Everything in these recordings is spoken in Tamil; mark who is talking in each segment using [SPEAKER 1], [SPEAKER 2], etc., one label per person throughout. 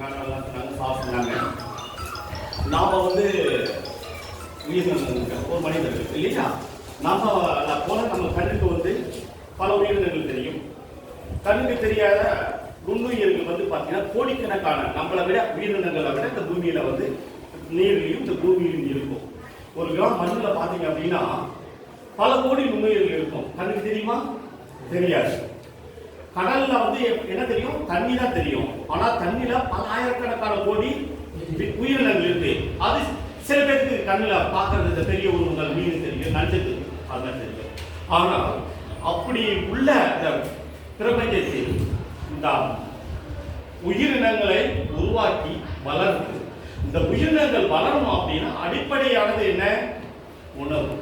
[SPEAKER 1] நல்லா நல்லா சாப்பிட்றாங்க நாம் வந்து உயிரினங்கள் ஒரு மனிதர்கள் இல்லையா? அதை போல நம்ம கண்ணுக்கு வந்து பல உயிரினங்கள் தெரியும். கண்ணுக்கு தெரியாத நுண்ணுயிர்கள் வந்து பார்த்தீங்கன்னா கோடிக்கணக்கான நம்மளை விட உயிரினங்களை விட இந்த பூமியில் வந்து நீர்லையும் இந்த பூமியிலும் இருக்கும். ஒரு கிராம் மண்ணில் பார்த்தீங்க அப்படின்னா பல கோடி நுண்ணுயிர்கள் இருக்கும். கண்ணுக்கு தெரியுமா? தெரியாது. கடல்ல வந்து என்ன தெரியும்? தண்ணி தான் தெரியும். ஆனா தண்ணில பல ஆயிரக்கணக்கான கோடி உயிரினங்கள் இருக்கு. அது சில பேருக்கு கண்ணில் பார்க்கறது பெரிய உருவங்கள் மீன் தெரியும் நஞ்சது அதெல்லாம் தெரியும். ஆனால் அப்படி உள்ள இந்த பிரபஞ்சத்தில் இந்த உயிரினங்களை உருவாக்கி வளர்ந்து இந்த உயிரினங்கள் வளரணும் அப்படின்னா அடிப்படையானது என்ன? உணவு.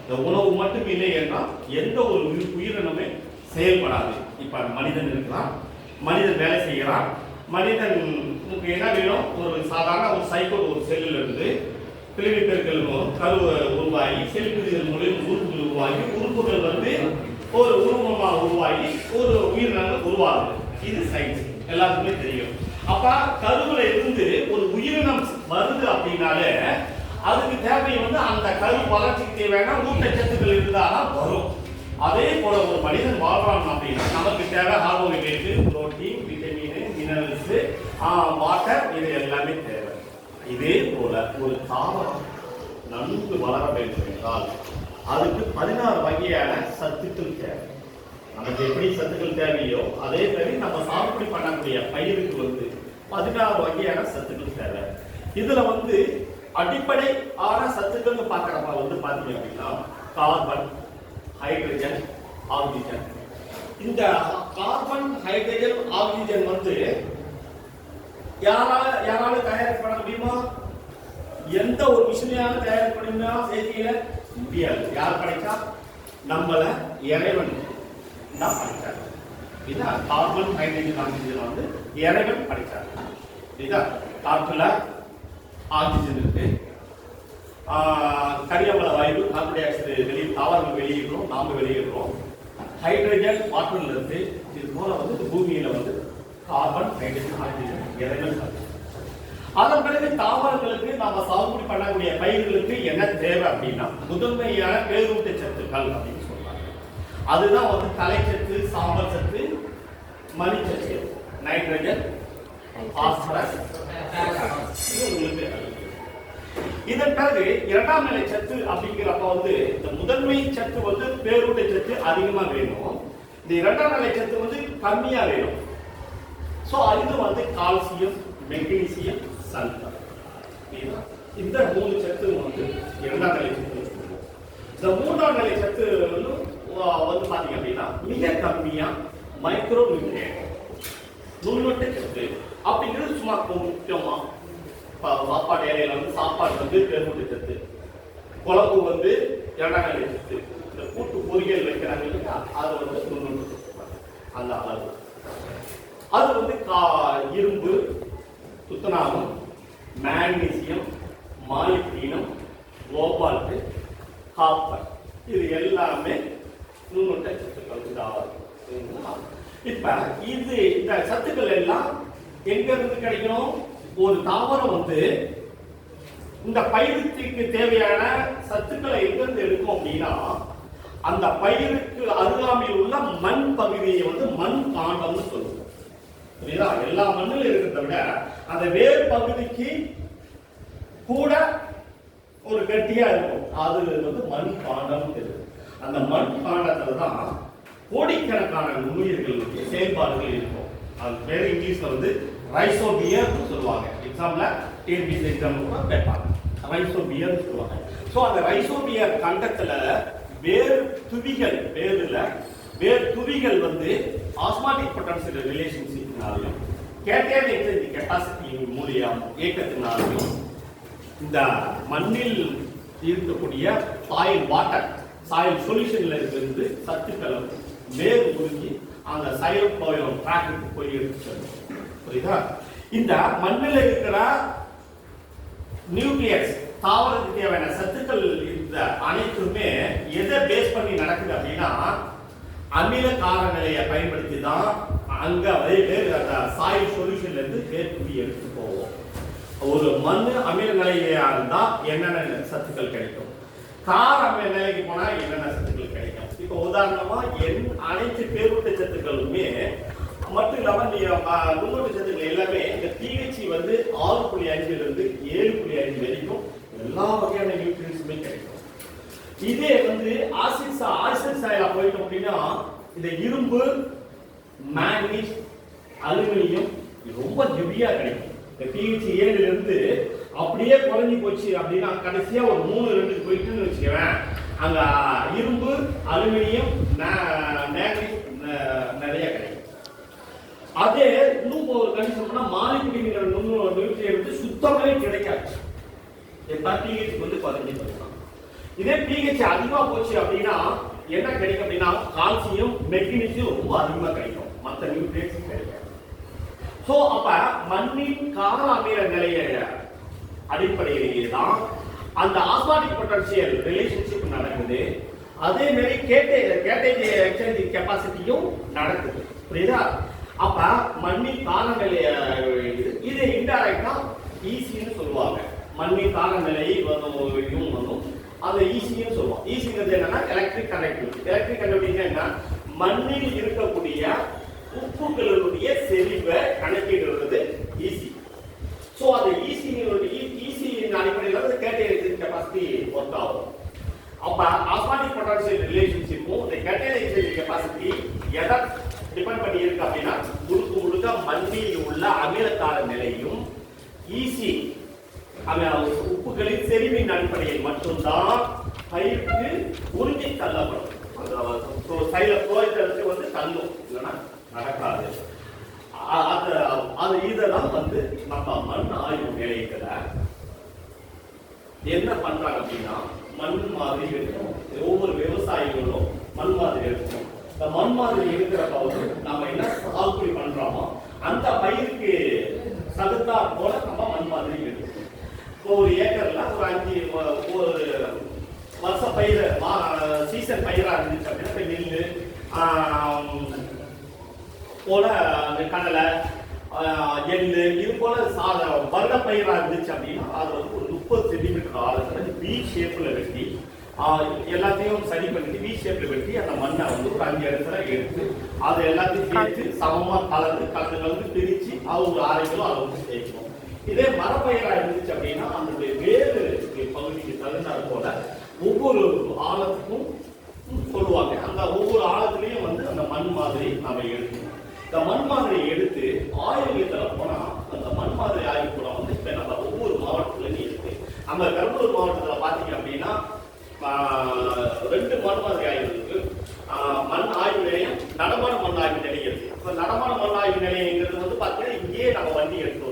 [SPEAKER 1] இந்த உணவு மட்டும் இல்லை என்றால் எந்த ஒரு உயிர் உயிரினமே செயல்படாது. இப்ப மனிதன் இருக்கிறான் மனிதன் வேலை செய்கிறான் மனிதனுக்கு என்ன வேணும்? ஒரு சாதாரண ஒரு சைக்கிள் ஒரு செல்லில் இருந்து பிரிவு பெருக்கள் கரு உருவாகி செல்பிதிகள் மூலம் உறுப்புகள் உருவாகி உறுப்புகள் வந்து ஒரு உருவமாக உருவாகி ஒரு உயிரினங்கள் உருவாகுது. இது சயின்ஸ் எல்லாத்துக்குமே தெரியும். அப்ப கருவுல இருந்து ஒரு உயிரினம் வருது அப்படின்னாலே அதுக்கு தேவை வந்து அந்த கரு வளர்ச்சிக்கு தேவையான ஊட்டச்சத்துக்கள் இருந்தாதான் வரும். அதே போல ஒரு மனிதன் வாழ்றான் அப்படின்னா நமக்கு தேவை carbohydrate protein vitamin minerals water இது எல்லாமே தேவை. இதே போல ஒரு தாவரம் நன்கு வளர வேண்டும் என்றால் அதுக்கு பதினாறு வகையான சத்துக்கள் தேவை. நமக்கு எப்படி சத்துக்கள் தேவையோ அதே மாதிரி நம்ம சாகுபடி பண்ணக்கூடிய பயிருக்கு வந்து பதினாறு வகையான சத்துக்கள் தேவை. இதுல வந்து அடிப்படை ஆன சத்துக்கள்னு பார்க்குறப்ப வந்து பார்த்தீங்க அப்படின்னா கார்பன் ஹைட்ரஜன் ஆக்சிஜன் இந்த கார்பன் ஹைட்ரஜன் ஆக்சிஜன் வந்து யாரால யாரால தயார் பண்ண முடியுமா? எந்த ஒரு மிஷினையால தயார் பண்ணினா செய்தியில? முடியாது. யார் படைச்சா நம்மள இறைவன் தான் படைச்சார் இதுதான் கார்பன் ஹைட்ரஜன் ஆக்சிஜன் வந்து இறைவன் படைச்சார் இதுதான் காற்றுல ஆக்சிஜன் இருக்கு. கரியமல வாயு கார்பன் டை ஆக்சைடு வெளியே தாவரங்கள் வெளியிடுறோம் நாம வெளியிடுறோம் ஹைட்ரஜன் வாட்டர்ல இருந்து இது போல வந்து பூமியில வந்து கார்பன் ஹைட்ரஜன் ஆக்சிஜன் இறைவன். அதன் பிறகு தாவரங்களுக்கு நாம சாகுபடி பண்ணக்கூடிய பயிர்களுக்கு என்ன தேவை அப்படின்னா முதன்மையான பேரூட்ட சத்துக்கள் அப்படின்னு சொல்றாங்க அதுதான் வந்து தலைச்சத்து சாம்பல் சத்து மணிச்சத்து நைட்ரஜன் பாஸ்பரஸ் இது உங்களுக்கு. இதன் பிறகு இரண்டாம் நிலை சத்து அப்படிங்கிறப்ப வந்து இந்த முதன்மை சத்து வந்து பேரூட்ட சத்து அதிகமா வேணும். இந்த இரண்டாம் நிலை சத்து வந்து கம்மியா வேணும். சோ இது வந்து கால்சியம் மெக்னீசியம் சல்பர். இந்த மூணு சத்து வந்து இரண்டாம் நிலை சத்து இந்த மூன்றாம் நிலை சத்து வந்து வந்து பாத்தீங்க அப்படின்னா மிக கம்மியா மைக்ரோ நியூட்ரியன் நுண்ணூட்ட சத்து அப்படிங்கிறது சும்மா முக்கியமா சாப்பாடு இலையில வந்து சாப்பாடு வந்து பெருமூட்டு சத்து குழம்பு வந்து இரண்டாம் நிலை சத்து இந்த கூட்டு பொரியல் வைக்கிறாங்க இல்லையா அது வந்து தொண்ணூறு அந்த அளவு. அது வந்து கா இரும்பு துத்தநாகம் மேக்னீசியம் மாலிப்டீனம் கோபால்ட்டு காப்பர் இது எல்லாமே நுண்ணுட்ட சத்துக்கள் இதாகும் இப்போ இது இந்த சத்துக்கள் எல்லாம் எங்க இருந்து கிடைக்கணும்? ஒரு தாவரம் வந்து இந்த பயிருக்கு தேவையான சத்துக்களை எங்கிருந்து எடுக்கும் அப்படின்னா அந்த பயிருக்கு அருகாமையில் உள்ள மண் பகுதியை வந்து மண் காண்டம்னு சொல்லுவோம். புரியுதா? எல்லா மண்ணிலும் இருக்கிறத விட அந்த வேர் பகுதிக்கு கூட ஒரு கட்டியா இருக்கும். அது வந்து மண் காண்டம் தெரியும் அந்த மண் காண்டத்துல தான் கோடிக்கணக்கான நுண்ணுயிர்களுடைய செயல்பாடுகள் இருக்கும். அது பேர் இங்கிலீஷ்ல வந்து ரைசோபியர் சொல்லுவாங்க. எக்ஸாமில் டிஎன்பிசி எக்ஸாம் கூட கேட்பாங்க. ரைசோபியர் சொல்லுவாங்க. ஸோ அந்த ரைசோபியர் கண்டத்தில் வேர் துவிகள் வேரில் வேர் துவிகள் வந்து ஆஸ்மாட்டிக் பொட்டன்சியல் ரிலேஷன்ஷிப்னாலையும் கேட்டேன் எக்ஸைட் கெப்பாசிட்டி மூலியம் இயக்கத்தினாலையும் இந்த மண்ணில் இருக்கக்கூடிய சாயில் வாட்டர் சாயில் சொல்யூஷன்ல இருந்து சத்துக்களை மேல் உருகி அந்த சைல் போயும் ட்ராக்கு போய் எடுத்து செல்லும். புரியுதா? இந்த மண்ணில் இருக்கிற நியூக்ளியஸ் தாவரத்துக்கு தேவையான சத்துக்கள் இந்த அனைத்துமே எதை பேஸ் பண்ணி நடக்குது அப்படின்னா அமில கார நிலையை பயன்படுத்தி தான் அங்க அதே வேறு அந்த சாயில் சொல்யூஷன்ல இருந்து வேர்க்குடி எடுத்து போவோம். ஒரு மண் அமில நிலையா இருந்தா என்னென்ன சத்துக்கள் கிடைக்கும்? கார அமில நிலைக்கு போனா என்னென்ன சத்துக்கள் கிடைக்கும்? இப்போ உதாரணமா என் அனைத்து பேரூட்ட சத்துக்களுமே மட்டும் இல்லாம நீங்க நுண்ணூட்ட சத்துக்கள் எல்லாமே இந்த பிஹெச் வந்து ஆறு புள்ளி அஞ்சுல இருந்து ஏழு புள்ளி அஞ்சு வரைக்கும் எல்லா வகையான நியூட்ரியன்ஸுமே கிடைக்கும். இதே வந்து ஆசிட் ஆசிட் சாயில போயிட்டோம் அப்படின்னா இந்த இரும்பு மேக்னீஸ் அலுமினியம் ரொம்ப ஹெவியா கிடைக்கும். இந்த பிஹெச் ஏழுல இருந்து அப்படியே குறைஞ்சி போச்சு அப்படின்னா கடைசியா ஒரு மூணு ரெண்டு போயிட்டுன்னு வச்சுக்கவேன் அங்க இரும்பு அலுமினியம் மேக்னீஸ் அதே இன்னும் ஒரு கண்டிஷன் பண்ணா மாலிகுடிங்கிற நுண்ணு வந்து சுத்தமாவே கிடைக்காது. எப்ப பிஹெச் வந்து பதினஞ்சு பர்சன்ட் இதே பிஹெச் அதிகமாக போச்சு அப்படின்னா என்ன கிடைக்கும் அப்படின்னா கால்சியம் மெக்னீசியம் ரொம்ப அதிகமாக கிடைக்கும். மற்ற நியூட்ரியன்ஸ் கிடைக்காது. ஸோ அப்ப மண்ணின் கார அமைகிற நிலைய அடிப்படையிலேயே தான் அந்த ஆஸ்மாட்டிக் பொட்டன்சியல் ரிலேஷன்ஷிப் நடக்குது. அதே மாதிரி கேட்டே கேட்டேஜ் எக்ஸ்சேஞ்ச் கெப்பாசிட்டியும் நடக்குது. புரியுதா? அப்ப மண்ணின் கால இது- இது இன்டைரக்டா ஈஸின்னு சொல்லுவாங்க. மண்ணின் கால நிலையை வரும் வரும். அதை ஈஸின்னு சொல்லுவோம் ஈஸிங்கிறது என்னன்னா எலக்ட்ரிக் கனெக்டிவிட்டி எலக்ட்ரிக் கனெக்டிவிட்டி என்ன? மண்ணில் இருக்கக்கூடிய உப்புகளுடைய செறிவை கணக்கிடுறது ஈஸி ஸோ அந்த ஈஸிங்களுடைய ஈஸியின் அடிப்படையில் வந்து கேட்டகரி கெப்பாசிட்டி ஒர்க் ஆகும். அப்போ ஆஸ்மாட்டிக் பொட்டாசியம் ரிலேஷன்ஷிப்பும் இந்த கேட்டகரி கெப்பாசிட்டி எதை டிபெண்ட் பண்ணி இருக்கு அப்படின்னா முழுக்க முழுக்க மண்ணில் உள்ள அமிலக்கார நிலையும் ஈஸி உறுப்புகளின் செறிவின் அடிப்படையில் மட்டும்தான் பயிருக்கு உறுதி தள்ளப்படும். அந்த சைல புரோகிதத்துக்கு வந்து தள்ளும். இல்லைன்னா நடக்காது. அது இதெல்லாம் வந்து நம்ம மண் ஆய்வு நிலையத்துல என்ன பண்றாங்க அப்படின்னா மண் மாதிரி இருக்கும். ஒவ்வொரு விவசாயிகளும் மண் மாதிரி எடுக்கணும் இந்த மண் மாதிரி எடுக்கிறப்ப வந்து நம்ம என்ன சாகுபடி பண்றோமோ அந்த பயிருக்கு சகுத்தா போல நம்ம மண் மாதிரி எடுக்கணும் இப்போ ஒரு ஏக்கர்ல ஒரு அஞ்சு ஒரு வருஷ பயிர் சீசன் பயிரா இருந்துச்சு அப்படின்னா இப்போ நெல் போல அந்த கடலை எள்ளு இது போல சாத வருட பயிரா இருந்துச்சு அப்படின்னா அது வந்து ஒரு முப்பது சென்டிமீட்டர் ஆழத்துல வி ஷேப்ல வெட்டி எல்லாத்தையும் சரி பண்ணிட்டு வி ஷேப்ல வெட்டி அந்த மண்ணை வந்து ஒரு அஞ்சு இடத்துல எடுத்து அதை எல்லாத்தையும் சேர்த்து சமமா கலந்து கலந்து கலந்து பிரிச்சு அது ஒரு அரை கிலோ அளவுக்கு சேர்க்கணும். இதே மரப்பயிராக இருந்துச்சு அப்படின்னா அதனுடைய வேறு பகுதிக்கு தகுந்தாற் போல ஒவ்வொரு ஆழத்துக்கும் சொல்லுவாங்க. அந்த ஒவ்வொரு ஆழத்துலையும் வந்து அந்த மண் மாதிரி நாம எடுக்கணும். இந்த மண் மாதிரி எடுத்து ஆயுர்வேதத்தில் போனா அந்த மண் மாதிரி ஆய்வுக்கூடம் வந்து இப்ப நம்ம ஒவ்வொரு மாவட்டத்துலயும் இருக்கு. நம்ம பெரம்பலூர் மாவட்டத்துல பாத்தீங்க அப்படின்னா ரெண்டு மண் மாதிரி ஆய்வு இருக்கு. மண் ஆய்வு நிலையம் நடமான மண் ஆய்வு நிலையம் இருக்கு. இப்ப மண் ஆய்வு நிலையங்கிறது வந்து பார்த்தீங்கன்னா இங்கேயே நம்ம வண்டி எடுத்து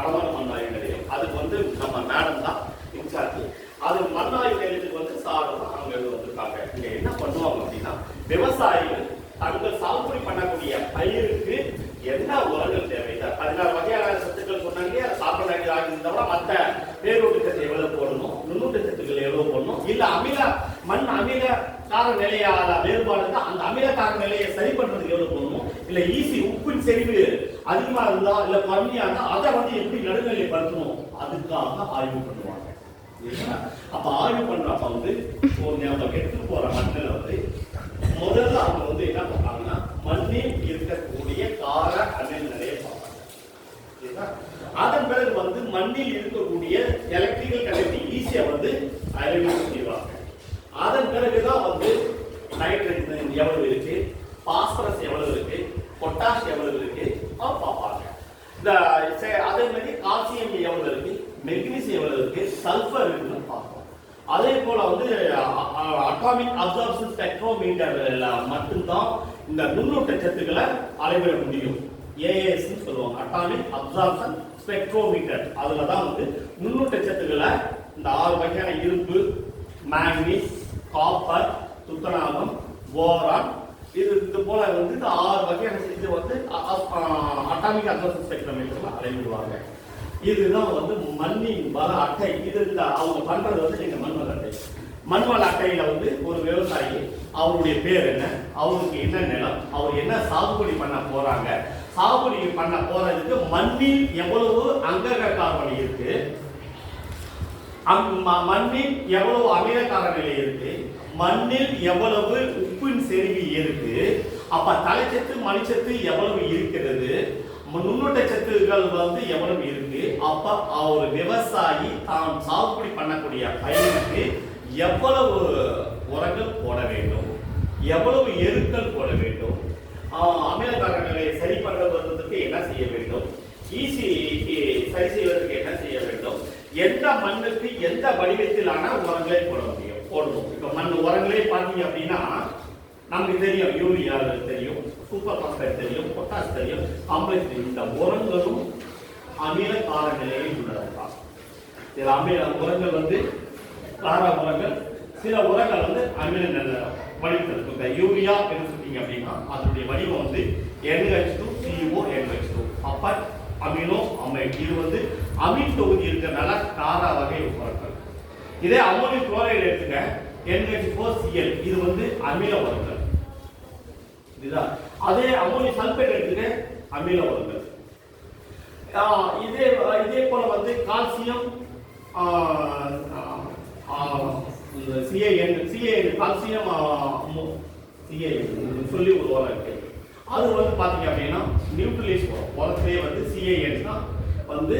[SPEAKER 1] நடமாட மண் நிலையம் அதுக்கு வந்து நம்ம மேடம் தான் இன்சார்ஜ் அது மண் நிலையத்துக்கு வந்து சார் தான் அங்க இருந்து வந்திருக்காங்க. இங்க என்ன பண்ணுவாங்க அப்படின்னா விவசாயிகள் தங்கள் சாகுபடி பண்ணக்கூடிய பயிருக்கு என்ன உரங்கள் தேவை இந்த பதினாறு வகையான சத்துக்கள் சொன்னாங்க சாப்பிட வேண்டியதாக இருந்தவங்க மற்ற பேரூட்டச்சத்து எவ்வளவு போடணும் நுண்ணூட்டச்சத்துக்கள் எவ்வளவு போடணும் இல்ல அமில மண் அமில கார நிலையால வேறுபாடு அந்த அமில கார நிலையை சரி பண்றதுக்கு எவ்வளவு போடணும் இல்ல ஈஸி உப்பின் செறிவு அதிகமா இருந்தா இல்ல கம்மியா இருந்தா அதை வந்து எப்படி நடுநிலைப்படுத்தணும் அதுக்காக ஆய்வு பண்ணுவாங்க. அப்ப ஆய்வு பண்றப்ப வந்து ஒரு நம்ம எடுத்து போற மண்ணில் வந்து முதல்ல அவங்க வந்து என்ன பண்றாங்கன்னா மண்ணில் இருக்கக்கூடிய கார அமில நிறைய பார்ப்பாங்க அதன் பிறகு வந்து மண்ணில் இருக்கக்கூடிய எலக்ட்ரிக்கல் கனெக்டிங் ஈஸியா வந்து ஐடென்டிஃபை செய்வாங்க. அதன் பிறகுதான் வந்து நைட்ரஜன் எவ்வளவு இருக்கு? பாஸ்பரஸ் எவ்வளவு இருக்கு? பொட்டாஷ் எவ்வளவு இருக்கு? இந்த அதே மாதிரி கால்சியம் எவ்வளவு இருக்கு? மெக்னீசியம் எவ்வளவு இருக்கு? சல்ஃபர் இருக்குன்னு பார்ப்போம். அதே போல வந்து அட்டாமிக் அப்சார்ப்ஷன் ஸ்பெக்ட்ரோமீட்டர்ல மட்டும்தான் இந்த நுண்ணூட்ட சத்துக்களை அளவிட முடியும். ஏஎஸ் சொல்லுவாங்க. Atomic absorption spectrometer. அதுல தான் வந்து நுண்ணூட்ட சத்துக்களை இந்த ஆறு வகையான இரும்பு மேக்னீஸ் காப்பர் துத்தநாகம் போரான் இது இது போல வந்து இந்த ஆறு வகையான இது வந்து அட்டாமிக் அட்ரஸ் ஸ்பெக்ட்ரம் அளவிடுவாங்க இதுதான் வந்து மண்ணின் வள அட்டை. இது இந்த அவங்க பண்றது வந்து நீங்க மண்வள அட்டை. மண்வள அட்டையில வந்து ஒரு விவசாயி அவருடைய பேர் என்ன? அவருக்கு என்ன நிலம்? அவர் என்ன சாகுபடி பண்ண போறாங்க? சாகுபடி பண்ண போறதுக்கு மண்ணில் எவ்வளவு அங்கக கார்பன் இருக்கு? அம்- ம- மண்ணில் எவ்வளவு அமிலக்கார நிலை இருக்கு? மண்ணில் எவ்வளவு உப்பின் செறிவு இருக்கு? அப்ப தலைச்சத்து மணிச்சத்து எவ்வளவு இருக்கிறது? ம- நுண்ணூட்ட சத்துகள் வந்து எவ்வளவு இருக்கு? அப்ப ஒரு விவசாயி தான் சாகுபடி பண்ணக்கூடிய பயிருக்கு எவ்வளவு உரங்கள் போட வேண்டும்? எவ்வளவு எருக்கள் போட வேண்டும்? அமிலக்காரங்களை சரி பண்ணுவதற்கு என்ன செய்ய வேண்டும்? ஈசி சரி செய்வதற்கு என்ன செய்ய வேண்டும்? எந்த மண்ணுக்கு எந்த வடிவத்திலான உரங்களை போட முடியும்? போடுவோம் இப்போ மண் உரங்களே பார்த்தீங்க அப்படின்னா நமக்கு தெரியும் யூரியா தெரியும் சூப்பர் பாஸ்பேட் தெரியும் பொட்டாஸ் தெரியும் காம்ப்ளெக்ஸ் தெரியும். இந்த உரங்களும் அமில கார நிலையில் உள்ளதுதான் சில அமில உரங்கள் வந்து கார உரங்கள் சில உரங்கள் வந்து அமில நில வடிவத்தில். இருக்கும் இந்த யூரியா எடுத்துட்டீங்க அப்படின்னா அதனுடைய வடிவம் வந்து NH two CO NH two அப்போ அமினோ அமைட் இது வந்து அமீன் தொகுதி இருக்கிறனால காரா வகை உரங்கள் இதே அமோனியம் குளோரைடு எடுத்துக்க NH4Cl இது வந்து அமில உரங்கள் இதுதான் அதே அமோனியம் சல்பேட் எடுத்துங்க அமில உரங்கள் இதே இதே போல வந்து calcium CAN CAN calcium CAN சொல்லி ஒரு உரம் இருக்கு. அது வந்து பார்த்தீங்க அப்படின்னா நியூட்ரலைஸ் உரம். உரத்திலே வந்து சிஏஎன் தான் வந்து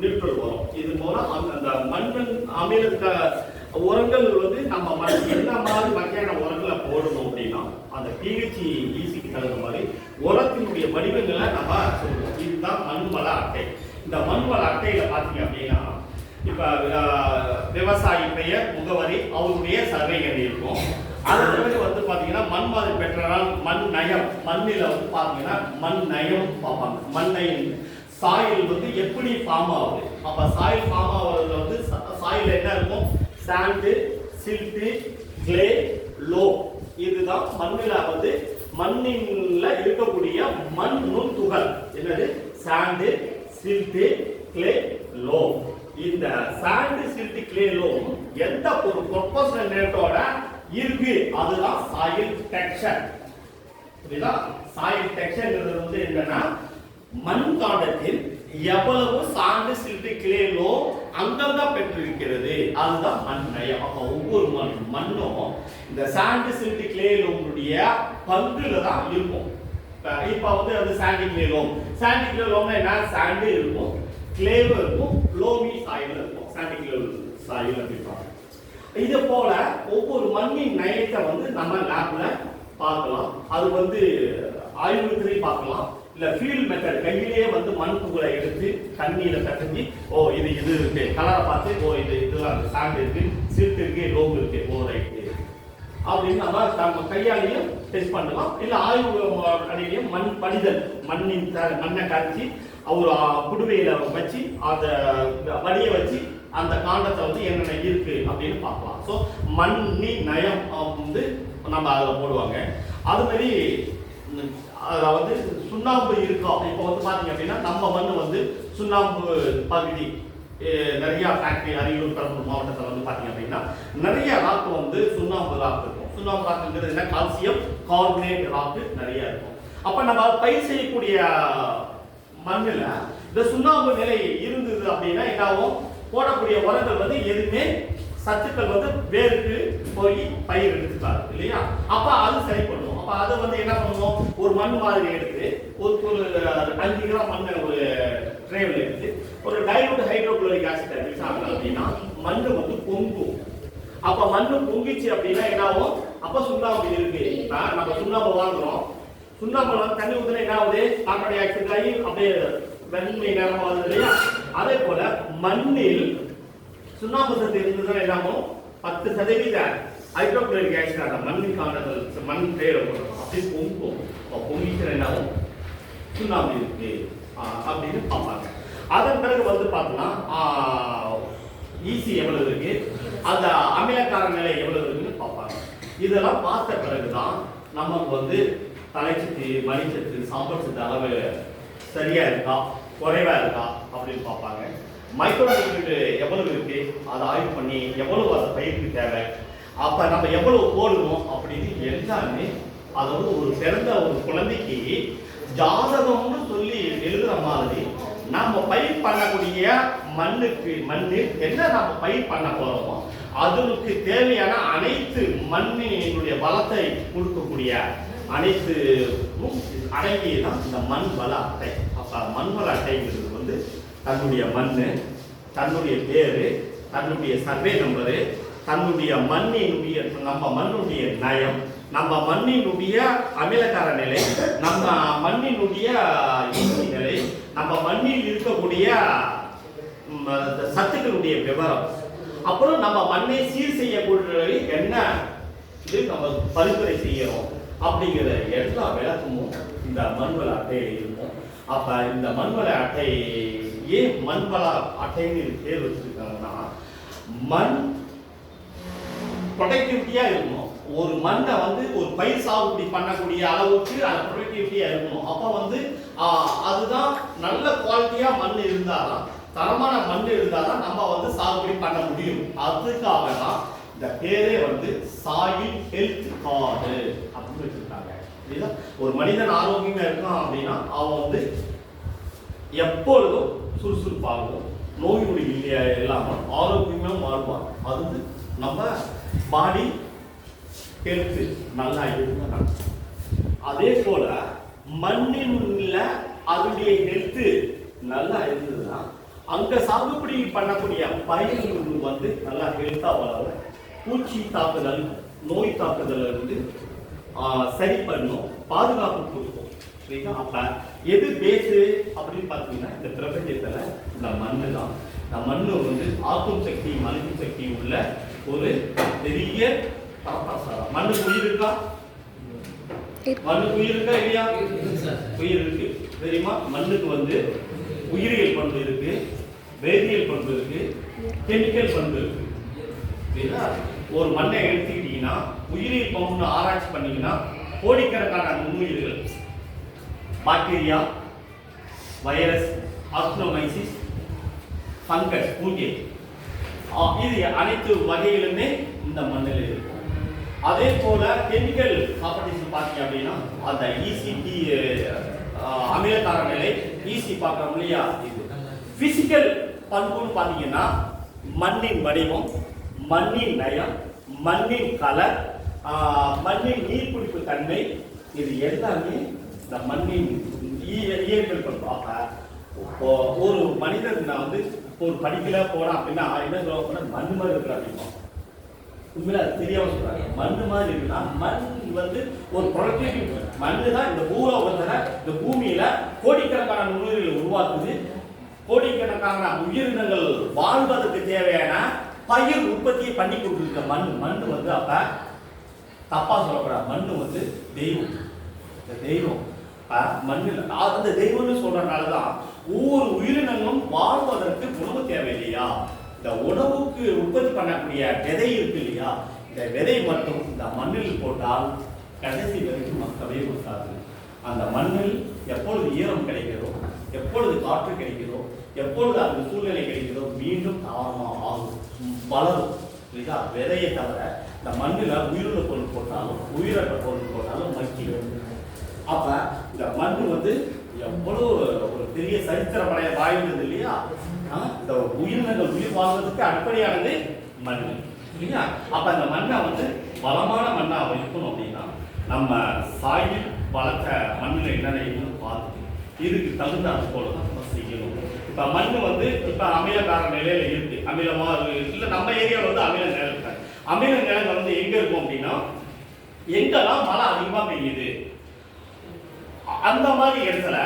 [SPEAKER 1] நியூட்ரல் உரம் இது மூலம் அந்த அந்த மண்ணின் உரங்கள் வந்து நம்ம மண் என்ன மாதிரி வகையான உரங்களை போடணும் அப்படின்னா அந்த பிஹெச் ஈசிக்கு தகுந்த மாதிரி உரத்தினுடைய வடிவங்களை நம்ம சொல்லுவோம். இதுதான் மண்வள அட்டை. இந்த மண்வள அட்டையில பாத்தீங்க அப்படின்னா இப்ப விவசாயி பெயர் முகவரி அவருடைய சர்வே இருக்கும் அதன் பிறகு வந்து பாத்தீங்கன்னா மண் மாதிரி பெற்றால் மண் நயம் மண்ணில வந்து பாத்தீங்கன்னா மண் நயம் பார்ப்பாங்க. மண் நயம் சாயில் வந்து எப்படி ஃபார்ம் ஆகுது? அப்ப சாயில் ஃபார்ம் ஆகுறதுல வந்து சாயில் என்ன இருக்கும்? சாண்டு சில்ட்டு கிளே லோ இதுதான் மண்ணில் வந்து மண்ணின்ல இருக்கக்கூடிய மண் நுண்துகள் என்னது? சாண்டு சில்ட்டு கிளே லோ இந்த சாண்டு சில்ட்டு கிளே லோ எந்த ஒரு ப்ரொபோஷனல் ரேட்டோட இருக்கு? அதுதான் சாயில் டெக்ஸ்டர் புரியுதா? சாயில் டெக்ஸ்டர்ங்கிறது வந்து என்னன்னா மண் காண்டத்தில் எவ்வளவு சாண்டு சில்ட்டு கிளேலோ அங்கங்க பெற்றிருக்கிறது. அதுதான் மண் நயம் அப்ப ஒவ்வொரு மண் மண்ணும் இந்த சாண்டு சில்ட்டு கிளேலோனுடைய பங்குல தான் இருக்கும். இப்ப- வந்து அது சாண்டி கிளேலோம் சாண்டி கிளேலோம்னா என்ன? சாண்டு இருக்கும் கிளேவ் இருக்கும் லோமி சாயில் இருக்கும். சாண்டி கிளேவ் சாயில் அப்படிப்பாங்க இது போல ஒவ்வொரு மண்ணின் நயத்தை வந்து நம்ம லேப்ல பார்க்கலாம். அது வந்து ஆய்வுத்துறை பார்க்கலாம். இல்ல ஃபீல்ட் மெத்தட் கையிலேயே வந்து மண்புகளை எடுத்து தண்ணியில கசஞ்சி ஓ இது இது இருக்கு. கலரை பார்த்து ஓ இது இதெல்லாம் சாண்ட் இருக்கு சில்ட் இருக்கு லோங் இருக்கு ஓ ரைட். அப்படின்னு நம்ம நம்ம கையாலையும் டெஸ்ட் பண்ணலாம். இல்ல ஆய்வு அடையிலையும் மண் படிதல் மண்ணின் த- மண்ணை கரைச்சி அவர் குடுவையில் வச்சு அந்த வடிய வச்சு அந்த காண்டத்தை வந்து என்னென்ன இருக்கு அப்படின்னு பார்க்கலாம். ஸோ மண்ணி நயம் வந்து நம்ம அதில் போடுவாங்க. அது மாதிரி ம், வந்து சுண்ணாம்பு இருக்கும். இப்போ வந்து பார்த்தீங்க அப்படின்னா நம்ம மண் வந்து சுண்ணாம்பு பகுதி நிறைய ஃபேக்ட்ரி அரியலூர் பெரம்பலூர் மாவட்டத்தில் வந்து பார்த்தீங்க அப்படின்னா நிறைய ராக்கு வந்து சுண்ணாம்பு ராக்கு இருக்கும். சுண்ணாம்பு ராக்குங்கிறது என்ன? கால்சியம் கார்பனேட் ராக்கு நிறைய இருக்கும். அப்போ நம்ம பயிர் செய்யக்கூடிய மண்ணில் இந்த சுண்ணாம்பு நிலை இருந்தது அப்படின்னா என்னாகும்? போடக்கூடிய உரங்கள் வந்து எதுவுமே சத்துக்கள் வந்து வேருக்கு போய் பயிர் எடுத்துக்காது இல்லையா? அப்போ அது சரிப்படும் அப்ப அதை வந்து என்ன பண்ணுவோம்? ஒரு மண் மாதிரி எடுத்து ஒரு ஒரு அஞ்சு கிராம் மண்ணை ஒரு ட்ரேவில் எடுத்து ஒரு டைலூட் ஹைட்ரோக்ளோரிக் ஆசிட் மிக்ஸ் சாப்பிட்டோம் அப்படின்னா மண் வந்து பொங்கும். அப்ப மண்ணு பொங்கிச்சு அப்படின்னா என்ன ஆகும் அப்ப சுண்ணாம்பு இருக்கு. நம்ம சுண்ணாம்பு வாங்குறோம். சுண்ணாம்பு தண்ணி ஊத்துனா என்ன ஆகுது கார்பன் டை ஆக்சைடு ஆகி அப்படியே வெண்மை நேரம் ஆகுது இல்லையா? அதே போல மண்ணில் சுண்ணாம்பு சத்து இருந்ததுன்னா என்ன ஆகும் பத்து சதவீத ஹைட்ரோக்ளோரிக் ஆசிட் அந்த மண்ணின் மண் பேரை போடுறோம். அப்படி பொங்கும் அப்ப பொங்கிச்சுன்னா என்ன ஆகும்? சுண்ணாம்பு இருக்கு. அப்படின்னு பார்ப்பாங்க. அதன் பிறகு வந்து பார்த்தோம்னா ஈசி எவ்வளவு இருக்கு? அந்த அமிலக்கார நிலை எவ்வளவு இருக்குன்னு பார்ப்பாங்க. இதெல்லாம் பார்த்த பிறகு தான் நமக்கு வந்து தலைச்சத்து மணிச்சத்து சாம்பல் சத்து அளவு சரியா இருக்கா? குறைவா இருக்கா? அப்படின்னு பார்ப்பாங்க. மைக்ரோ நியூட்ரியன்ட் எவ்வளவு இருக்கு? அதை ஆய்வு பண்ணி எவ்வளவு அதை பயிருக்கு தேவை? அப்ப நம்ம எவ்வளவு போடணும் அப்படின்னு எல்லாமே அதாவது ஒரு பிறந்த ஒரு குழந்தைக்கு ஜாதகம்னு சொல்லி எழுதுற மாதிரி நாம் பயிர் பண்ணக்கூடிய மண்ணுக்கு மண்ணு என்ன நம்ம பயிர் பண்ண போறோமோ அதுக்கு தேவையான அனைத்து மண்ணினுடைய வளத்தை கொடுக்கக்கூடிய அனைத்து அடங்கியதான் இந்த மண் வள அட்டை. அப்போ மண் வள அட்டைங்கிறது வந்து தன்னுடைய மண் தன்னுடைய பேரு தன்னுடைய சர்வே நம்பரு தன்னுடைய மண்ணினுடைய நம்ம மண்ணுடைய நயம் நம்ம மண்ணினுடைய அமிலக்கார நிலை நம்ம மண்ணினுடைய ஈசி நிலை நம்ம மண்ணில் இருக்கக்கூடிய சத்துக்களுடைய விவரம். அப்புறம் நம்ம மண்ணை சீர் செய்யக்கூடிய என்ன? இது நம்ம பரிந்துரை செய்யறோம். அப்படிங்கிற எல்லா விளக்கமும் இந்த மண்வள அட்டையில் இருக்கும். அப்ப இந்த மண்வள அட்டை ஏன் மண்வள அட்டைன்னு பேர் வச்சிருக்காங்கன்னா மண் ப்ரொடக்டிவிட்டியாக இருக்கணும். ஒரு மண்ணை வந்து ஒரு பயிர் சாகுபடி பண்ணக்கூடிய அளவுக்கு அது ப்ரொடக்டிவிட்டியாக இருக்கணும். அப்போ வந்து அதுதான் நல்ல குவாலிட்டியாக மண் இருந்தாதான் தரமான மண் இருந்தால் தான் நம்ம வந்து சாகுபடி பண்ண முடியும். அதுக்காக தான் இந்த பேரே வந்து சாயில் ஹெல்த் கார்டு அப்படின்னு வச்சுருக்காங்க. புரியுதா? ஒரு மனிதன் ஆரோக்கியமாக இருக்கான் அப்படின்னா அவன் வந்து எப்பொழுதும் சுறுசுறுப்பாகவும் நோய் நொடி இல்லையா இல்லாமல் ஆரோக்கியமாக மாறுவான் அது வந்து நம்ம பாடி ஹெல்த்து நல்லா இருந்தா அதே போல மண்ணின் அதனுடைய ஹெல்த்து நல்லா இருந்ததுன்னா அங்க சாகுபடி பண்ணக்கூடிய பயிர்கள் வந்து நல்லா ஹெல்த்தா வளரும். பூச்சி தாக்குதல் நோய் தாக்குதல் இருந்து சரி பண்ணும். பாதுகாப்பு கொடுக்கும். சரிங்களா? அப்ப எது பேசு அப்படின்னு பார்த்தீங்கன்னா இந்த பிரபஞ்சத்துல இந்த மண்ணு தான். இந்த மண்ணு வந்து ஆக்கும் சக்தி மலிக்கும் சக்தி உள்ள ஒரு பெரிய பரப்பாசாரம் மண்ணுக்கு உயிர் இருக்கா? மண்ணுக்கு உயிர் இருக்கா இல்லையா? உயிர் இருக்கு. தெரியுமா? மண்ணுக்கு வந்து உயிரியல் பண்பு இருக்கு வேதியியல் பண்பு இருக்கு கெமிக்கல் பண்பு இருக்கு. சரிங்களா? ஒரு மண்ணை எடுத்துக்கிட்டீங்கன்னா உயிரியல் பண்புன்னு ஆராய்ச்சி பண்ணீங்கன்னா கோடிக்கணக்கான நுண்ணுயிர்கள் பாக்டீரியா வைரஸ் ஆஸ்ட்ரோமைசிஸ் ஃபங்கஸ் பூஞ்சை. இது அனைத்து வகையிலுமே இந்த மண்ணில் இருக்கும். அதே போல கெமிக்கல் ப்ராப்பர்ட்டிஸ் பார்த்தீங்க அப்படின்னா அந்த இசிடி அமிலதார நிலை ஈசி பார்க்குறோம் இல்லையா? இது. பிசிக்கல் பண்புன்னு பார்த்தீங்கன்னா மண்ணின் வடிவம் மண்ணின் நயம் மண்ணின் கலர் மண்ணின் நீர்பிடிப்பு தன்மை இது எல்லாமே இந்த மண்ணின் இயற்பியல் பண்பு ஒரு மனிதன் நான் வந்து இப்போ ஒரு படிக்கல போறான் அப்படின்னா என்ன சொல்லுவாங்க மண் மாதிரி இருக்கிறான் அப்படிமா உண்மையில அது தெரியாம சொல்றாங்க. மண்ணு மாதிரி இருக்குன்னா மண் வந்து ஒரு ப்ரொடக்டிவ் மண்ணு தான் இந்த பூலோகத்துல இந்த பூமியில கோடிக்கணக்கான நுண்ணுயிர்களை உருவாக்குது. கோடிக்கணக்கான உயிரினங்கள் வாழ்வதற்கு தேவையான பயிர் உற்பத்தியை பண்ணி கொடுத்துருக்க மண். மண் வந்து அப்ப தப்பா சொல்லக்கூடாது. மண் வந்து தெய்வம். இந்த தெய்வம். மண்ணில் நான் அந்த தெய்வம்னு சொல்றதுனால தான் ஒவ்வொரு உயிரினங்களும் வாழ்வதற்கு உணவு தேவை இல்லையா இந்த உணவுக்கு உற்பத்தி பண்ணக்கூடிய விதை இருக்கு இல்லையா? இந்த விதை மட்டும் இந்த மண்ணில் போட்டால் கடைசி வரைக்கும் மக்கவே கொடுக்காது அந்த மண்ணில் எப்பொழுது ஈரம் கிடைக்கிறதோ எப்பொழுது காற்று கிடைக்கிறதோ எப்பொழுது அந்த சூழ்நிலை கிடைக்கிறதோ மீண்டும் தாவரமாக ஆகும் வளரும் இல்லையா விதையை தவிர இந்த மண்ணில் உயிருள்ள பொருள் போட்டாலும் உயிரற்ற பொருள் போட்டாலும் மக்கிடும். அப்ப இந்த மண் வந்து எவ்வளவு ஒரு பெரிய சரித்திரமடைய வாய்ந்தது இல்லையா? இந்த உயிரினங்கள் உயிர் வாழ்வதற்கு அடிப்படையானது மண் இல்லையா? அப்ப அந்த மண்ணை வந்து பலமான மண்ணா இருக்கணும் அப்படின்னா நம்ம சாயில் வளர்த்த மண்ணில் என்னென்ன பார்த்து இதுக்கு தகுந்த அது போல தான் நம்ம செய்யணும். இப்ப மண் வந்து இப்ப அமிலக்கார நிலையில இருக்கு. அமிலமா இருக்கு. இல்ல நம்ம ஏரியாவில் வந்து அமில நிலம். இருக்காது அமில நிலங்கள் வந்து எங்க இருக்கும் அப்படின்னா எங்கெல்லாம் மழை அதிகமா பெய்யுது? அந்த மாதிரி இடத்துல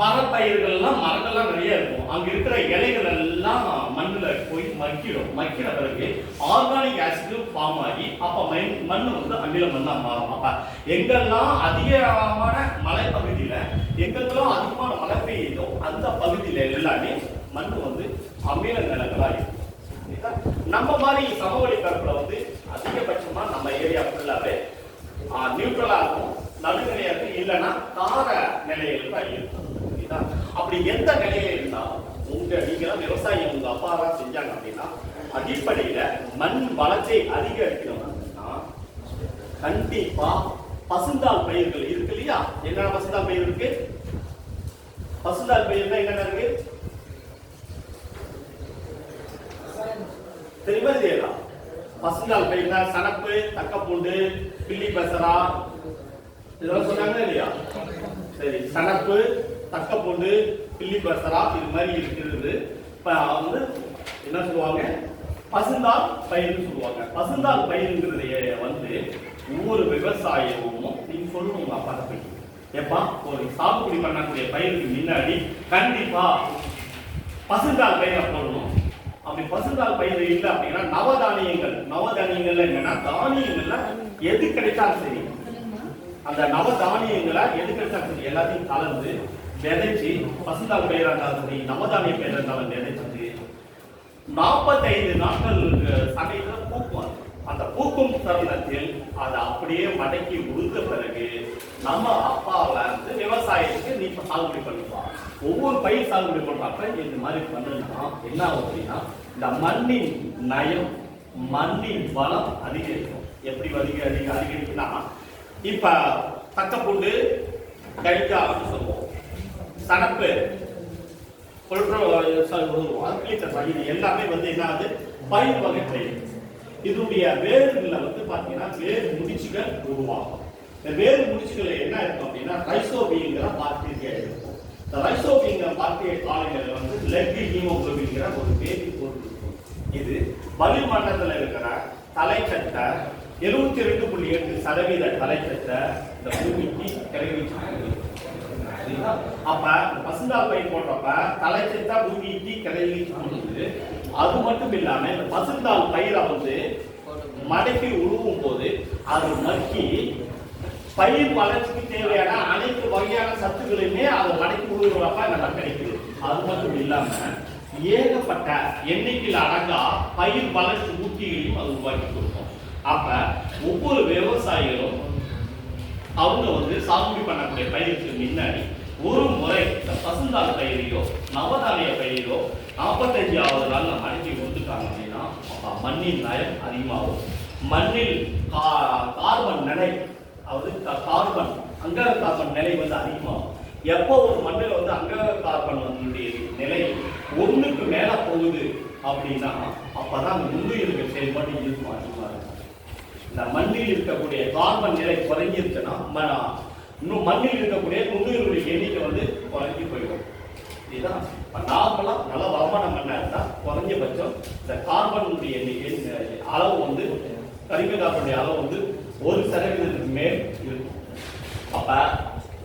[SPEAKER 1] மரப்பயிர்கள்லாம் மரங்கள்லாம் நிறைய இருக்கும். அங்கே இருக்கிற இலைகள் எல்லாம் மண்ணில் போய் மக்கிடும் மக்கிற பிறகு ஆர்கானிக் ஆசிட் ஃபார்ம் ஆகி அப்போ மண் மண் வந்து அமில மண்ணாக மாறும். அப்போ எங்கெல்லாம் அதிகமான மலைப்பகுதியில் எங்கெல்லாம் அதிகமான மழை பெய்யுதோ அந்த பகுதியில் எல்லாமே மண் வந்து அமில நிலங்களாக இருக்கும். நம்ம மாதிரி சமவெளி பரப்பில் வந்து அதிகபட்சமாக நம்ம ஏரியா ஃபுல்லாகவே நியூட்ரலாக இருக்கும். நடுநிலையாக இல்லைன்னா கார நிலையில தான் இருக்கும். அப்படி எந்த நிலையில இருந்தாலும் உங்க நீங்க விவசாயம் உங்க அப்பா தான் செஞ்சாங்க அப்படின்னா அடிப்படையில மண் வளர்ச்சியை அதிகரிக்கணும் கண்டிப்பா பசுந்தால் பயிர்கள் இருக்கு இல்லையா? என்னென்ன பசுந்தால் பயிர் இருக்கு? பசுந்தால் பயிர்னா என்னென்ன இருக்கு? தெரியுமா இல்லையா? பசுந்தால் பயிர்னா சனப்பு தக்கப்பூண்டு பில்லி பசரா இதெல்லாம் சொன்னாங்க இல்லையா? சரி சனப்பு தக்கப்பூண்டு பில்லி பசரா இது மாதிரி இருக்கிறது. இப்போ வந்து என்ன சொல்லுவாங்க? பசுந்தால் பயிர்னு சொல்லுவாங்க. பசுந்தால் பயிர்ங்கிறது வந்து ஒவ்வொரு விவசாயமும் நீங்க சொல்லணும் உங்க அப்பா போய். எப்பா ஒரு சாகுபடி பண்ணக்கூடிய பயிருக்கு முன்னாடி கண்டிப்பா பசுந்தால் பயிரை போடணும். அப்படி பசுந்தால் பயிர் இல்லை அப்படின்னா நவதானியங்கள். நவதானியங்கள்ல என்னன்னா தானியங்கள்ல எது கிடைச்சாலும் சரி. அந்த நவதானியங்களை தானியங்களை கிடைச்சாலும் எல்லாத்தையும் கலந்து விதைச்சு பசுந்தாள் பயிரா இருந்தாலும் சரி நவதானிய பயிரா இருந்தாலும் விதைச்சிட்டு நாற்பத்தைந்து நாட்கள் சமயத்தில் பூக்குவாங்க. அந்த பூக்கும் தருணத்தில் அதை அப்படியே மடக்கி உடுத்த பிறகு நம்ம அப்பாவை வந்து விவசாயத்துக்கு நீ இப்ப சாகுபடி பண்ணுவா ஒவ்வொரு பயிர் சாகுபடி பண்றப்ப இந்த மாதிரி பண்ணுனா என்ன ஆகும் அப்படின்னா இந்த மண்ணின் நயம் மண்ணின் பலம் அதிகரிக்கும். எப்படி அதிக அதிக அதிகரிக்குன்னா இப்ப தக்கப்பூண்டு கைக்கா அப்படின்னு சொல்லுவோம். சனப்பு இது எல்லாமே வந்து என்ன ஆகுது? பயிர் வகை பயிர் இதனுடைய வேர்கள்ல வந்து பாத்தீங்கன்னா வேர் முடிச்சுகள் உருவாகும். இந்த வேர் முடிச்சுகள் என்ன இருக்கும் அப்படின்னா ரைசோபிங்கிற பாக்டீரியா இருக்கும். இந்த ரைசோபிங்கிற பாக்டீரியா காலங்களில் வந்து லெட்டி ஹீமோகுளோபின்கிற ஒரு வேதி பொருள் இருக்கும். இது வளிமண்டலத்தில் இருக்கிற தலைச்சட்டை எழுபத்தி ரெண்டு புள்ளி எட்டு சதவீத தலைச்சத்தை இந்த பூமிக்கு கிடைவிச்சு சரிங்களா? அப்ப பசுந்தாள் பயிர் போடுறப்ப தலைச்சத்தா பூமிக்கு கிடைவிச்சு அது மட்டும் இல்லாம இந்த பசுந்தாள் பயிரை வந்து மடக்கி உருவும் போது அது மக்கி பயிர் வளர்ச்சிக்கு தேவையான அனைத்து வகையான சத்துக்களையுமே அது மடக்கி உருவுறப்ப நமக்கு கிடைக்குது. அது மட்டும் இல்லாம ஏகப்பட்ட எண்ணிக்கையில் அடங்கா பயிர் வளர்ச்சி ஊட்டிகளையும் அது உருவாக்கி கொடுக்கும். அப்ப ஒவ்வொரு விவசாயிகளும் அவங்க வந்து சாகுபடி பண்ணக்கூடிய பயிருக்கு முன்னாடி ஒரு முறை இந்த பசுந்தாள் பயிரையோ நவதானிய பயிரோ நாற்பத்தஞ்சாவது நாள் நம்ம அனுப்பி கொடுத்துட்டாங்க அப்படின்னா மண்ணின் நயம் அதிகமாகும். மண்ணில் கா- கார்பன் நிலை அதாவது கார்பன் அங்க கார்பன் நிலை வந்து அதிகமாகும். எப்போ ஒரு மண்ணில் வந்து அங்க கார்பன் வந்து நிலை ஒன்றுக்கு மேலே போகுது அப்படின்னா அப்பதான் அந்த நுண்ணுயிர்கள் செயல்பாடு இருக்கும் அதிகமாக இருக்கும் இந்த மண்ணில் இருக்கக்கூடிய கார்பன் நிலை குறைஞ்சிருச்சுன்னா ம- இன்னும் மண்ணில் இருக்கக்கூடிய நுண்ணுயிர்களுடைய எண்ணிக்கை வந்து குறைஞ்சி போயிடும். இதுதான். இப்போ நார்மலாக நல்ல வளமான மண்ணாக இருந்தால் குறைஞ்சபட்சம் இந்த கார்பனுடைய எண்ணிக்கை அளவு வந்து கரிம கார்பனுடைய அளவு வந்து ஒரு சதவீதத்துக்கு மேல் இருக்கும். அப்ப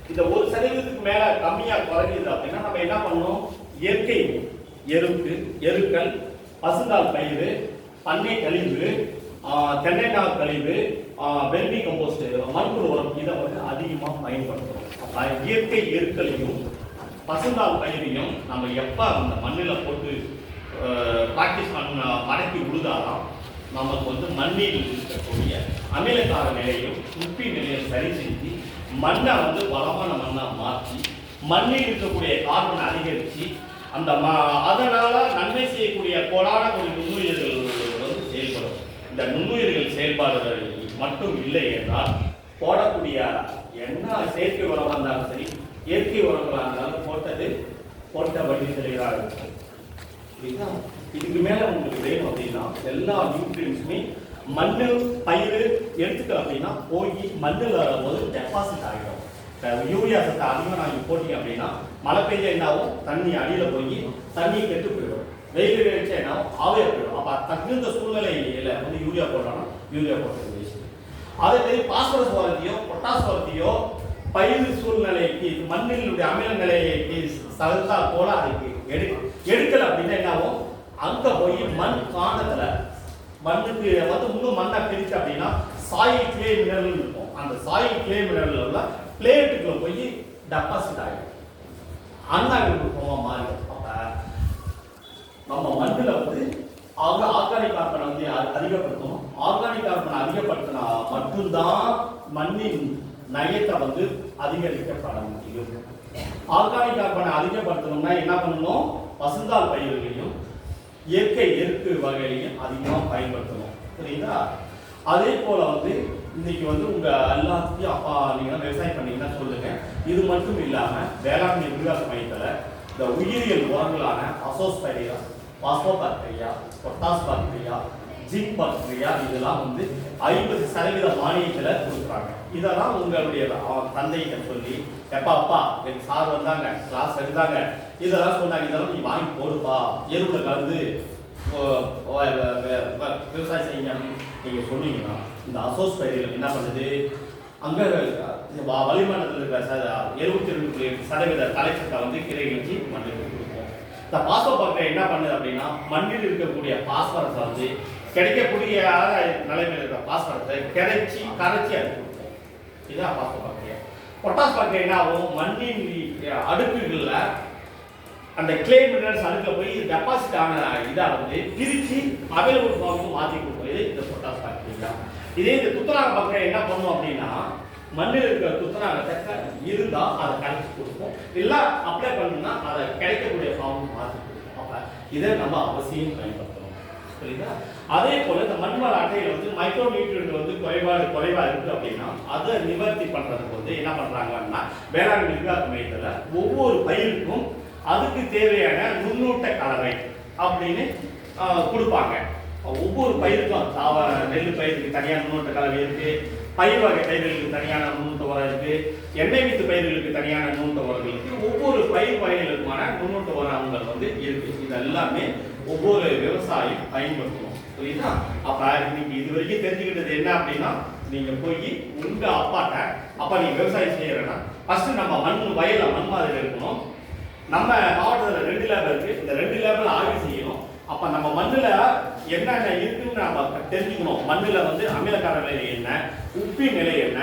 [SPEAKER 1] இந்த ஒரு சதவீதத்துக்கு மேல கம்மியா குறைஞ்சது அப்படின்னா நம்ம என்ன பண்ணணும்? இயற்கை எருக்கு எருக்கள் பசுந்தால் பயிர் பண்ணை கழிவு தென்னை தென்னைநார் கழிவு வெர்மி கம்போஸ்ட் மண்புழு உரம் இதை வந்து அதிகமாக பயன்படுத்துறோம். இயற்கை எருக்களையும் பசுந்தாள் பயிரையும் நம்ம எப்போ அந்த மண்ணில் போட்டு ப்ராக்டிஸ் பண்ண மடக்கி உழுதாதான் நமக்கு வந்து மண்ணில் இருக்கக்கூடிய அமிலக்கார நிலையும் உப்பி நிலையும் சரி செஞ்சு மண்ணை வந்து வளமான மண்ணாக மாற்றி மண்ணில் இருக்கக்கூடிய கார்பனை அதிகரித்து அந்த ம அதனால் நன்மை செய்யக்கூடிய கோடான ஒரு நுண்ணுயிர்கள் இந்த நுண்ணுயிர்கள் செயல்பாடுகள் மட்டும் இல்லை என்றால் போடக்கூடிய என்ன செயற்கை உரமாக இருந்தாலும் சரி இயற்கை உரங்களாக இருந்தாலும் போட்டது போட்ட வழி தெளிவாக இருக்கும் இதுக்கு மேல உங்களுக்கு வேணும் அப்படின்னா எல்லா நியூட்ரியன்ஸுமே மண்ணு பயிர் எடுத்துக்க அப்படின்னா போய் மண்ணில் வரும்போது டெபாசிட் ஆகிடும் யூரியா சத்தை அதிகமாக நாங்கள் போட்டீங்க அப்படின்னா மழை பெய்ய என்ன ஆகும் தண்ணி அடியில் போய் தண்ணி கெட்டு போயிடும். வெயில் அடிச்சா என்ன? ஆகும் போயிடும் அப்போ தகுந்த சூழ்நிலையில வந்து யூரியா போடுறோம்னா யூரியா போடுறது அதே மாதிரி பாஸ்பரஸ் உரத்தையோ பொட்டாஸ் உரத்தையோ பயிர் சூழ்நிலைக்கு மண்ணினுடைய அமில நிலைக்கு சகத்தா போல அதுக்கு எடு எடுக்கல அப்படின்னா என்ன ஆகும்? போய் மண் காணத்தில் மண்ணுக்கு வந்து இன்னும் மண்ணை பிரிச்சு அப்படின்னா சாயில் கிளே மினரல் இருக்கும். அந்த சாயில் கிளே மினரல் பிளேட்டுக்குள்ள போய் டெபாசிட் ஆகிடும் அண்ணாவிற்கு போக மாறிடும். நம்ம மண்ணில் வந்து ஆக ஆர்கானிக் கார்பனை வந்து அதிகப்படுத்தணும்? ஆர்கானிக் கார்பனை அதிகப்படுத்தினா மட்டும்தான் மண்ணின் நயத்தை வந்து அதிகரிக்கப்பட முடியும். ஆர்கானிக் கார்பனை அதிகப்படுத்தணும்னா என்ன பண்ணணும்? வசந்தால் பயிர்களையும் இயற்கை எருக்கு வகையிலையும் அதிகமாக பயன்படுத்தணும். புரியுதா? அதே போல வந்து இன்னைக்கு வந்து உங்க எல்லாத்தையும் அப்பா நீங்க விவசாயம் பண்ணீங்கன்னா சொல்லுங்க. இது மட்டும் இல்லாம வேளாண்மை விரிவாக்க மையத்தில் இந்த உயிரியல் உரங்களான அசோஸ்பைரியா phosphobacteria potash bacteria zinc bacteria இதெல்லாம் வந்து ஐம்பது சதவீத மானியத்தில் கொடுக்குறாங்க. இதெல்லாம் உங்களுடைய தந்தைகிட்ட சொல்லி எப்பா அப்பா எனக்கு சார் வந்தாங்க கிளாஸ் எடுத்தாங்க இதெல்லாம் சொன்னாங்க இதெல்லாம் நீ வாங்கி போடுப்பா எருவுல கலந்து ஓ- விவசாயம் செய்யுங்க நீங்கள் சொன்னீங்கன்னா இந்த அசோஸ் பயிர்கள் என்ன பண்ணுது? அங்கே வளிமண்டலத்தில் இருக்கிற ச- எழுபத்தி ரெண்டு சதவீத தலைச்சத்தை வந்து கிளை வச்சு பண்ணுது. இந்த பாஸ்போ பாக்டீரியா என்ன பண்ணுது அப்படின்னா மண்ணில் இருக்கக்கூடிய பாஸ்பரஸ் வந்து கிடைக்கக்கூடிய நிலைமையில் இருக்கிற பாஸ்பரஸை கிடைச்சி கரைச்சி அது இதுதான் பாஸ்போ பாக்டீரியா பொட்டாஸ் பக்கம் என்ன ஆகும்? மண்ணின் அடுக்குகளில் அந்த கிளே மினரல்ஸ் அடுக்க போய் டெபாசிட் ஆன இதாக வந்து பிரித்து அவைலபிள் ஃபார்முக்கு மாற்றி கொடுக்கும் இந்த பொட்டாஸ் பாக்டீரியா இதே இந்த துத்தநாக பக்கம் என்ன பண்ணும் அப்படின்னா மண்ணில் இருக்கிற துத்தநாகத்தை இருந்தால் அதை கரைச்சி கொடுப்போம். இல்லை அப்ளை பண்ணணும்னா அதை கிடைக்கக்கூடிய ஃபார்மும் மாற்றி கொடுப்போம். அப்போ இதை நம்ம அவசியம் பயன்படுத்தணும். புரியுதா? அதே போல் இந்த மண்வள அட்டையில் வந்து மைக்ரோ நியூட்ரியன்ட் வந்து குறைபாடு குறைவாக இருக்குது அப்படின்னா அதை நிவர்த்தி பண்ணுறதுக்கு வந்து என்ன பண்ணுறாங்கன்னா வேளாண் நிர்வாக மையத்தில். ஒவ்வொரு பயிருக்கும் அதுக்கு தேவையான நுண்ணூட்ட கலவை அப்படின்னு கொடுப்பாங்க. ஒவ்வொரு பயிருக்கும் தாவர நெல் பயிருக்கு தனியாக நுண்ணூட்ட கலவை இருக்குது பயிர் வகை பயிர்களுக்கு தனியான நுண்ணூட்ட உரம் இருக்கு. எண்ணெய் வித்து பயிர்களுக்கு தனியான நுண்ணூட்ட உரங்கள் இருக்கு. ஒவ்வொரு பயிர் வகைகளுக்குமான நுண்ணூட்ட உரங்கள் வந்து இருக்கு. இது எல்லாமே ஒவ்வொரு விவசாயம் பயன்படுத்தணும். புரியுதா? அப்ப இன்னைக்கு இது வரைக்கும் தெரிஞ்சுக்கிட்டது என்ன அப்படின்னா நீங்க போய் உங்க அப்பாட்ட அப்ப நீங்க விவசாயம் செய்யறேன்னா ஃபர்ஸ்ட் நம்ம மண் வயல மண் மாதிரி இருக்கணும். நம்ம மாவட்டத்தில் ரெண்டு லேபர் இருக்கு. இந்த ரெண்டு லேபில் ஆய்வு செய்யணும். அப்ப நம்ம மண்ணுல என்னென்ன இருக்குன்னு நம்ம தெரிஞ்சுக்கணும். மண்ணில் வந்து அமிலக்கார நிலை என்ன? உப்பின் நிலை என்ன?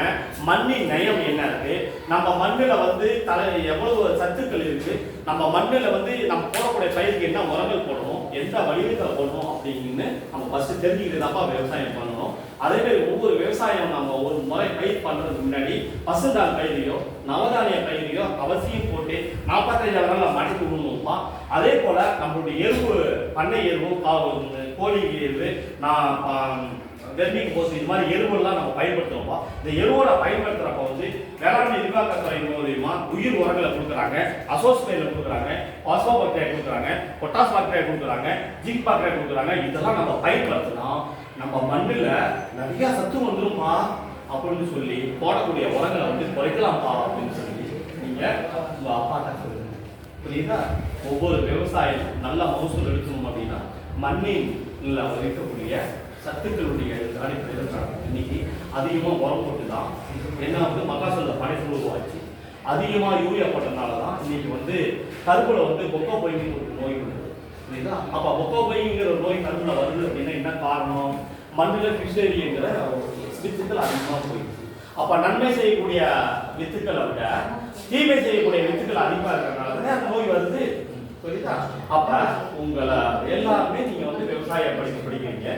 [SPEAKER 1] மண்ணின் நயம் என்ன இருக்கு? நம்ம மண்ணில் வந்து தலை எவ்வளவு சத்துக்கள் இருக்கு? நம்ம மண்ணில் வந்து நம்ம போடக்கூடிய பயிருக்கு என்ன உரங்கள் போடணும்? எந்த வடிவத்தில் போடணும்? அப்படின்னு நம்ம ஃபர்ஸ்ட் தெரிஞ்சுக்கிட்டு தான்ப்பா விவசாயம் பண்ணணும். அதே மாதிரி ஒவ்வொரு விவசாயம் நம்ம ஒரு முறை பயிர் பண்ணுறதுக்கு முன்னாடி பசுந்தாள் பயிரையோ நவதானிய பயிரையோ அவசியம் போட்டு நாற்பத்தஞ்சாயிரம் நாள் மடித்து விடணும்ப்பா அதே போல் நம்மளுடைய எருவு பண்ணை எருவு கோழிக்கு இது எருவு நான் ப- வெர்மிக் இது மாதிரி எருவெல்லாம் நம்ம பயன்படுத்துகிறோம்ப்பா இந்த எருவோட பயன்படுத்துகிறப்ப வந்து வேளாண்மை நிர்வாகத்துறை மூலியமா உயிர் உரங்களை கொடுக்குறாங்க அசோஸ் கொடுக்குறாங்க பாஸ்போ பாக்டீரியா கொடுக்குறாங்க பொட்டாஸ் பாக்டீரியா கொடுக்குறாங்க ஜிங்க் பாக்டீரியா கொடுக்குறாங்க. இதெல்லாம் நம்ம பயன்படுத்தினா நம்ம மண்ணில் நிறைய சத்து வந்துரும்ப்பா அப்படின்னு சொல்லி போடக்கூடிய உரங்களை வந்து குறைக்கலாம்ப்பா அப்படின்னு சொல்லி நீங்கள் அப்பா அப்பாட்ட சொல்லுங்க. புரியுதா? ஒவ்வொரு விவசாயம் நல்ல மகசூல் எடுக்கணும் அப்படின்னா மண்ணின் இருக்கக்கூடிய சத்துக்களுடைய அடிப்படையில் நடக்கும். இன்னைக்கு அதிகமாக உரம் போட்டு தான் என்ன வந்து மகாசோல படைப்பு உருவாச்சு அதிகமாக யூரியா போட்டதுனால தான் இன்னைக்கு வந்து கருப்பில் வந்து கொக்கோ பைங்கிற ஒரு நோய் வருது. புரியுதா? அப்போ கொக்கோ பைங்கிற நோய் கருப்பில் வருது அப்படின்னா என்ன காரணம்? மண்ணில் ஃபிஷரிங்கிற வித்துக்கள் அதிகமாக போயிடுச்சு. அப்போ நன்மை செய்யக்கூடிய வித்துக்களை விட தீமை செய்யக்கூடிய வித்துக்கள் அதிகமாக இருக்கிறதுனால தான் அந்த நோய் வருது. புரியுதா? அப்ப உங்களை எல்லாருமே நீங்க வந்து விவசாய படிப்பு படிக்கிறீங்க.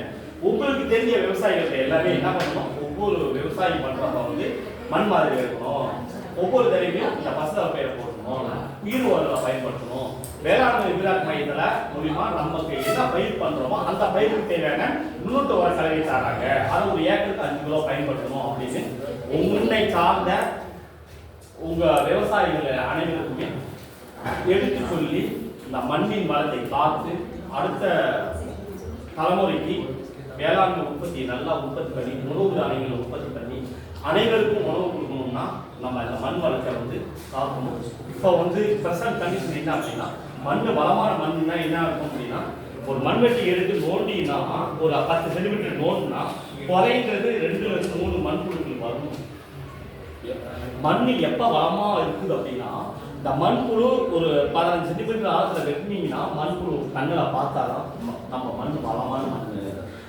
[SPEAKER 1] உங்களுக்கு தெரிஞ்ச விவசாயிகள் எல்லாமே என்ன பண்ணணும்? ஒவ்வொரு விவசாயி பண்றப்ப வந்து மண் மாதிரி இருக்கணும் ஒவ்வொரு தடவையும் இந்த பசுதால் பயிர் போடணும். உயிர் உரங்களை பயன்படுத்தணும். வேளாண்மை விளையாட்டு மையத்துல மூலியமா நமக்கு என்ன பயிர் பண்றோமோ அந்த பயிருக்கு தேவையான நுண்ணூட்ட வர கலவை தராங்க அது ஒரு ஏக்கருக்கு அஞ்சு கிலோ பயன்படுத்தணும் அப்படின்னு உன்னை சார்ந்த உங்க விவசாயிகள் அனைவருக்குமே எடுத்து சொல்லி இந்த மண்ணின் வளத்தை காத்து அடுத்த தலைமுறைக்கு வேளாண்மை உற்பத்தியை நல்லா உற்பத்தி பண்ணி உணவு தானியங்களை உற்பத்தி பண்ணி அனைவருக்கும் உணவு கொடுக்கணும்னா நம்ம இந்த மண் வளத்தை வந்து காக்கணும். இப்போ வந்து ப்ரெசன்ட் கண்டிஷன் என்ன அப்படின்னா மண் வளமான மண்ணுனா என்ன இருக்கும் அப்படின்னா ஒரு மண்வெட்டி எடுத்து நோண்டினா ஒரு பத்து சென்டிமீட்டர் நோண்டினா குறைன்றது ரெண்டு லட்சம் மூணு மண்புழுக்கள் வரும். மண் எப்போ வளமாக இருக்குது அப்படின்னா இந்த மண்புழு ஒரு பதினஞ்சு சென்டிமீட்டர் ஆழத்தில் வெட்டினீங்கன்னா மண்புழு கண்ணில் பார்த்தாதான் நம்ம- நம்ம மண் வளமான மண்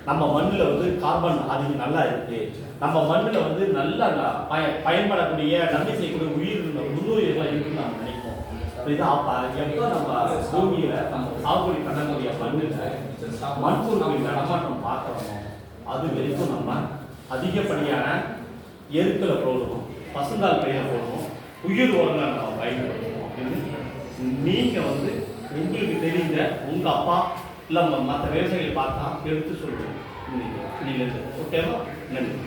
[SPEAKER 1] நம்ம மண்ணில் வந்து கார்பன் அதிகம் நல்லா இருக்கு. நம்ம மண்ணில் வந்து நல்லா பய பயன்படக்கூடிய நன்மை செய்யக்கூடிய உயிர் நுண்ணுயிர்கள் இருக்குன்னு நம்ம நினைப்போம். புரியுதா? அப்ப எப்ப நம்ம பூமியில் நம்ம சாகுபடி பண்ணக்கூடிய மண்ணில் மண்புழுவின் நடமாட்டம் பார்க்குறோமோ அது வரைக்கும் நம்ம அதிகப்படியான எருக்களை போடுவோம் பசுந்தால் பயிரை போடுவோம் உயிர் உரங்களை நம்ம பயன்படுத்தணும் நீங்கள் நீங்க வந்து உங்களுக்கு தெரிந்த உங்க அப்பா இல்லை மற்ற விவசாயிகள் பார்த்தா எடுத்து சொல்லுங்க. நீங்க நீங்க ஓகேவா நன்றி.